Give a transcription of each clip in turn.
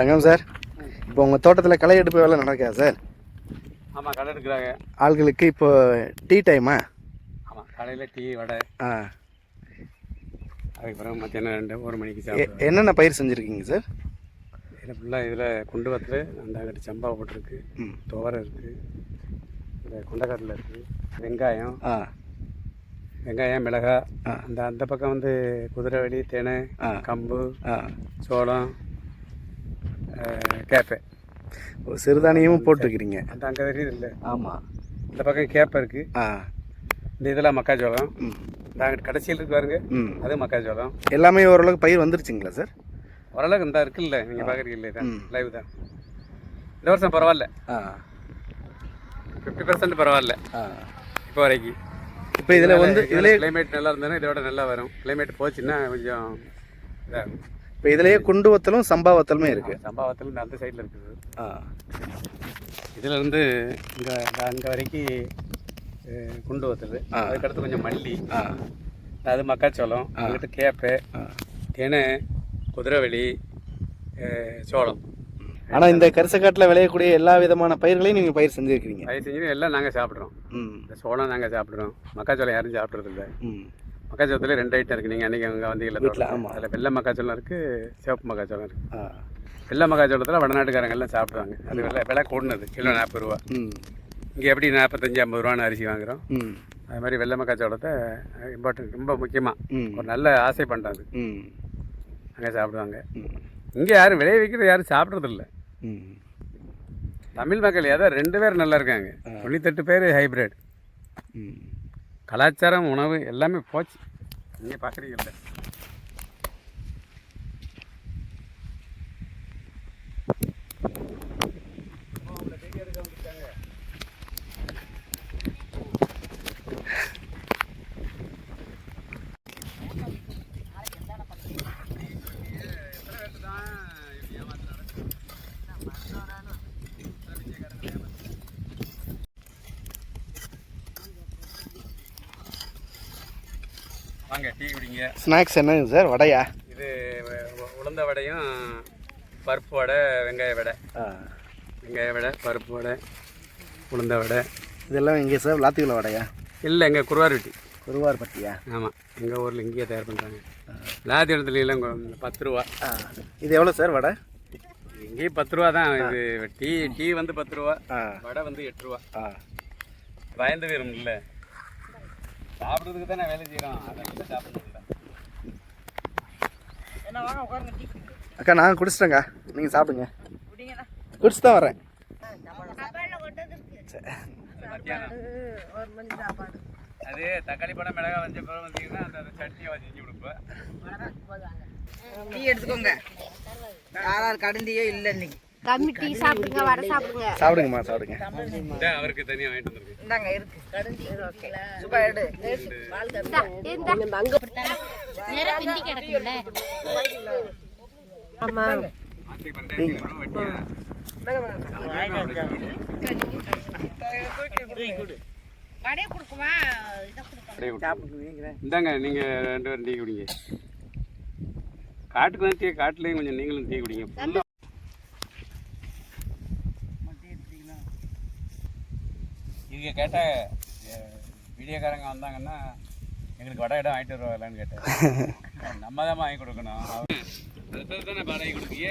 தங்கம் sir. இப்போ உங்கள் தோட்டத்தில் களை எடுப்பு வேலை நடக்கா சார்? ஆமாம் கடை எடுக்கிறாங்க. ஆள்களுக்கு இப்போ டீ டைமா ஆமாம் கடையில் டீ வடை. ஆ. அதுக்கு பிறகு மத்தியானம் ரெண்டு ஒரு மணிக்கு சாப்பிடுவோம் என்னென்ன பயிர் செஞ்சுருக்கீங்க சார்? இதில் ஃபுல்லாக இதில் குண்டு வத்தல் அந்த அங்கிட்டு சம்பா போட்டிருக்கு. ம். துவரை இருக்குது இந்த கொண்டக்கடலை இருக்குது வெங்காயம். ஆ. வெங்காயம் மிளகா ஆ. அந்த அந்த பக்கம் வந்து குதிரைவெளி தினை ஆ. கம்பு ஆ. சோளம் கேப்பை. சிறுதானியமும் போட்டிருக்கிறீங்க. அந்த அங்கே தெரியுது இல்லை. ஆமாம் இந்த பக்கம் கேப்பை இருக்குது ஆ. இந்த இதெல்லாம் மக்காச்சோளம். அங்கிட்டு கடைசியில் இருக்கு பாருங்க. அது மக்காச்சோளம். எல்லாமே ஓரளவுக்கு பயிர் வந்துருச்சுங்களா சார்? ஓரளவுக்கு இந்த இருக்குல்ல நீங்கள் பார்க்குறீங்க தான் ம். லைவ் தான். இந்த வருஷம் பரவாயில்ல. ஆ. ஃபிஃப்டி பர்சன்ட் பரவாயில்ல. இப்போ வரைக்கும். இப்போ இதில் வந்து இதிலே கிளைமேட் நல்லா இருந்ததுன்னா இதோட நல்லா வரும். கிளைமேட் போச்சுன்னா கொஞ்சம் இதாகும் இப்போ இதிலேயே குண்டு வத்தலும் சம்பா வத்தலுமே இருக்குது சம்பவத்தில் இந்த அந்த சைடில் இருக்குது. ஆ. இதில் இருந்து இந்த அங்கே வரைக்கும் குண்டு வத்தல். அதுக்கடுத்து கொஞ்சம் மல்லி. ஆ. அது மக்காச்சோளம் அங்கிட்டு கேப்பை தினை குதிரைவெளி சோளம். ஆனால் இந்த கரிசக்காட்டில் விளையக்கூடிய எல்லா விதமான பயிர்களையும் நீங்கள் பயிர் செஞ்சுருக்கிறீங்க. பயிர் செஞ்சு எல்லாம் நாங்கள் சாப்பிட்றோம். இந்த சோளம் நாங்கள் சாப்பிட்றோம். மக்காச்சோளம் யாரும் சாப்பிட்றது இல்லை ம். மக்காச்சோளத்துல ரெண்டு ஐட்டம் இருக்குது நீங்கள் அன்றைக்கி அங்கே வந்தீங்களா வீட்ல, ஆமா. அதில் வெள்ளை மக்காச்சோளம் இருக்குது சிவப்பு மக்காச்சோளம் இருக்குது வெள்ளை மக்காச்சோளத்தில் வடநாட்டுக்காரங்க எல்லாம் சாப்பிடுவாங்க. அது விலை விலை கூடுனது. கிலோ நாற்பது ரூபா. இங்கே எப்படி நாற்பத்தஞ்சு ஐம்பது ரூபான்னு அரிசி வாங்குறோம். ம். அது மாதிரி வெள்ளை மக்காச்சோளத்தை இம்பார்ட்டன்ட் ரொம்ப முக்கியமாக ஒரு நல்ல ஆசை பண்ணுறாங்க ம். அங்கே சாப்பிடுவாங்க. இங்கே யாரும் விளைய வைக்கிறது யாரும் சாப்பிட்றதில்ல. தமிழ் மக்கள் ஏதோ ரெண்டு பேர் நல்லா இருக்காங்க. தொண்ணூத்தெட்டு பேர் ஹைப்ரிட் கலாச்சாரம் உணவு எல்லாமே போச்சு. நீங்கள் பார்க்குறீங்கல்ல வாங்க டீ குடிங்க. ஸ்நாக்ஸ் என்னங்க சார்? வடையா? இது உளுந்த வடையும் பருப்பு வடை வெங்காய வடை. வெங்காய வடை பருப்பு வடை உளுந்த வடை. இதெல்லாம் எங்கே சார்? லாத்திகுல வடையா? இல்லை எங்கள் குருவாரொட்டி குருவார்பட்டியா ஆமாம் எங்கள் ஊரில் இங்கேயே தயார் பண்ணுறாங்க லாதி இடத்துல எல்லாம் கொ- பத்து ரூபா. ஆ. இது எவ்வளோ சார் வடை? இங்கேயும் பத்து ரூபா தான். இது டீ டீ வந்து பத்து ரூபா. வடை வந்து எட்டு ரூபா. ஆ. பயந்து போயிரும்ல. சாப்பிட்றதுக்கு தானே வேலை செய்கிறோம் அதை சாப்பிடணும்ல அக்கா நான் குடிச்சிட்டேங்க நீங்கள் சாப்பிடுங்க. குடிச்சு தான் வரேன். மத்தியானம் அது தக்காளி பழம் மிளகாய் வச்ச பிறகு வந்தீங்கன்னா அந்த சட்னியை வச்சு செஞ்சு கொடுப்பேன். டீ எடுத்துக்கோங்க. யாரார் கடந்தியோ இல்லை இன்னைக்கு. கம்மி டீ சாப்பிடுங்க வடை சாப்பிடுங்க. சாப்பிடுங்கம்மா சாப்பிடுங்க. அவருக்கு தனியாக வாங்கிட்டு வந்திருக்கு இந்தாங்க இருக்கு. சுபா எடு. இந்தா, இந்தா. நேரா பிந்தி ஆமா. இந்தாங்க. நீங்கள் ரெண்டு பேரும் டீ குடிங்க. காட்டுக்கு தான் டீ காட்டுலேயும் கொஞ்சம் நீங்களும் டீ குடிங்க. இவங்க கேட்டால் வீடியோக்காரங்க வந்தாங்கன்னா எங்களுக்கு வடை இடம் வாங்கிட்டு வருவாங்களான்னு கேட்டேன். நம்ம தான் வாங்கி கொடுக்கணும். தானே வாடகை கொடுக்கீங்க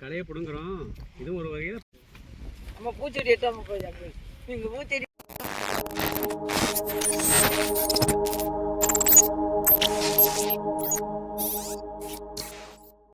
கலையை பிடுங்குறோம். இதுவும் ஒரு வகையில் நம்ம பூச்செடி எடுத்தாம போய் நீங்க பூச்செடி